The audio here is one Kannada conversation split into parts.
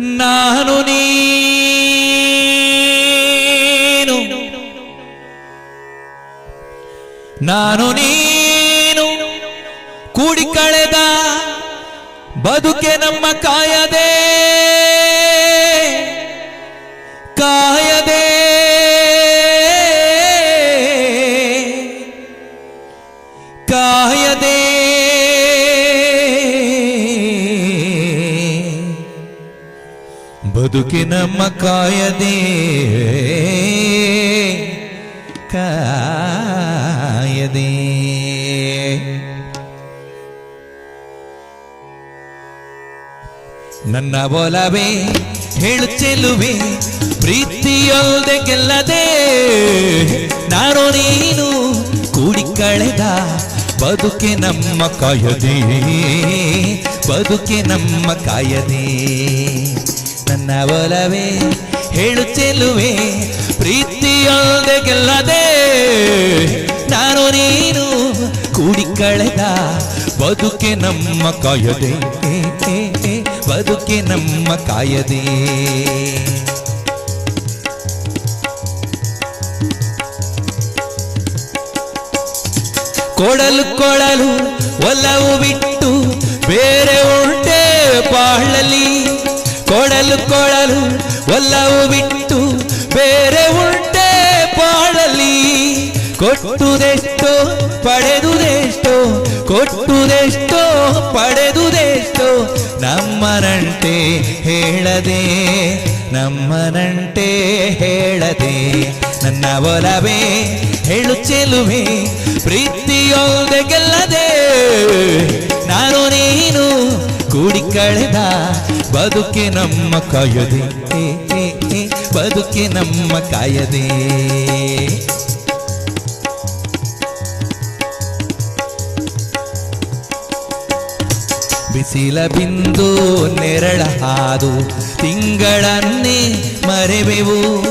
ನಾನು ನೀನು. ನಾನು ನೀನು. ಕೂಡಿ ಕಳೆದ ಬದುಕೆ ನಮ್ಮ ಕಾಯದೆ. ಕಾಯದೆ. ಕಾಯದೆ. ಬದುಕಿ ನಮ್ಮ ಕಾಯದೆ. ನನ್ನ ಒಲವೇ ಹೇಳು ಚೆಲುವೆ ಪ್ರೀತಿಯೊಲ್ದೆ ಗೆಲ್ಲದೆ. ನಾನು ನೀನು ಕೂಡಿ ಕಳೆದ ಬದುಕೆ ನಮ್ಮ ಕಾಯದೆ. ಬದುಕೆ ನಮ್ಮ ಕಾಯದೆ. ನನ್ನ ಒಲವೇ ಹೇಳು ಚೆಲ್ಲುವೆ ಪ್ರೀತಿಯಲ್ಲದೆ ಗೆಲ್ಲದೆ ನಾನು ನೀನು ಕೂಡಿ ಕಳೆದ ಬದುಕೆ ನಮ್ಮ ಕಾಯದೆ. ಬದುಕೆ ನಮ್ಮ ಕಾಯದೆ. ಕೊಡಲು ಕೊಡಲು ಒಲವು ಬಿಟ್ಟು ಬೇರೆ ಉಂಟೆ ಬಾಳಲಿ ಕೊಡಲು ಕೊಡಲು ಒಲವು ಬಿಟ್ಟು ಬೇರೆ ಉಂಟೆ ಬಾಳಲಿ ಕೊಟ್ಟುದೆಷ್ಟೋ ಪಡೆದುದೆಷ್ಟೋ ಕೊಟ್ಟುದೆಷ್ಟೋ ಪಡೆದುದೆಷ್ಟೋ ನಮ್ಮನಂಟೆ ಹೇಳದೆ ನಮ್ಮನಂಟೆ ಹೇಳದೆ ನನ್ನ ಒಲವೇ ಹೇಳು ಚೆಲುವೆ ಪ್ರೀತಿಯೊಲ್ದೆ ಗೆಲ್ಲದೆ ಕಳೆದ ಬದುಕೆ ನಮ್ಮ ಕಾಯದೆ. ಬದುಕೆ ನಮ್ಮ ಕಾಯದೆ. ಬಿಸಿಲ ಬಿಂದು ನೆರಳ ಹಾದು ತಿಂಗಳನ್ನೇ ಮರೆವೆವು.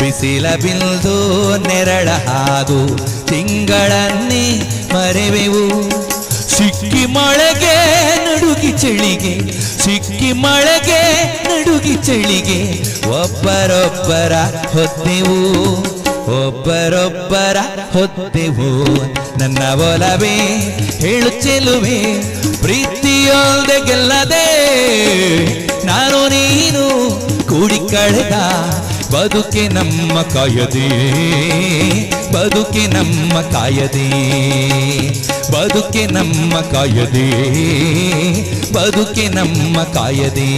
ಬಿಸಿಲ ಬಿಂದು ನೆರಳ ಹಾದು ತಿಂಗಳನ್ನೇ ಮರೆವೆವು. ಚಳಿಗೆ ಸಿಕ್ಕಿ ಮಳೆಗೆ, ನಡುಗಿ ಚಳಿಗೆ, ಒಬ್ಬರೊಬ್ಬರ ಹೊತ್ತೆವು ಒಬ್ಬರೊಬ್ಬರ ಹೊತ್ತೆವು ನನ್ನ ಒಲವೇ ಹೇಳು ಚೆಲುವೆ ಪ್ರೀತಿಯೊಲ್ದೆ ಗೆಲ್ಲದೆ, ನಾನು ನೀನು ಕೂಡಿ ಕಳೆದ ಬದುಕೆ ನಮ್ಮ ಕಾಯದೆ, ಬದುಕೆ ನಮ್ಮ ಕಾಯದೆ. ಬದುಕೆ ನಮ್ಮ ಕಾಯದೆ ಬದುಕೆ ನಮ್ಮ ಕಾಯದೆ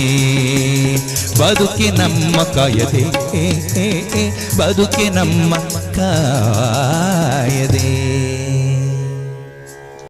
ಬದುಕೆ ನಮ್ಮ ಕಾಯದೆ ಬದುಕೆ ನಮ್ಮ ಕಾಯದೆ.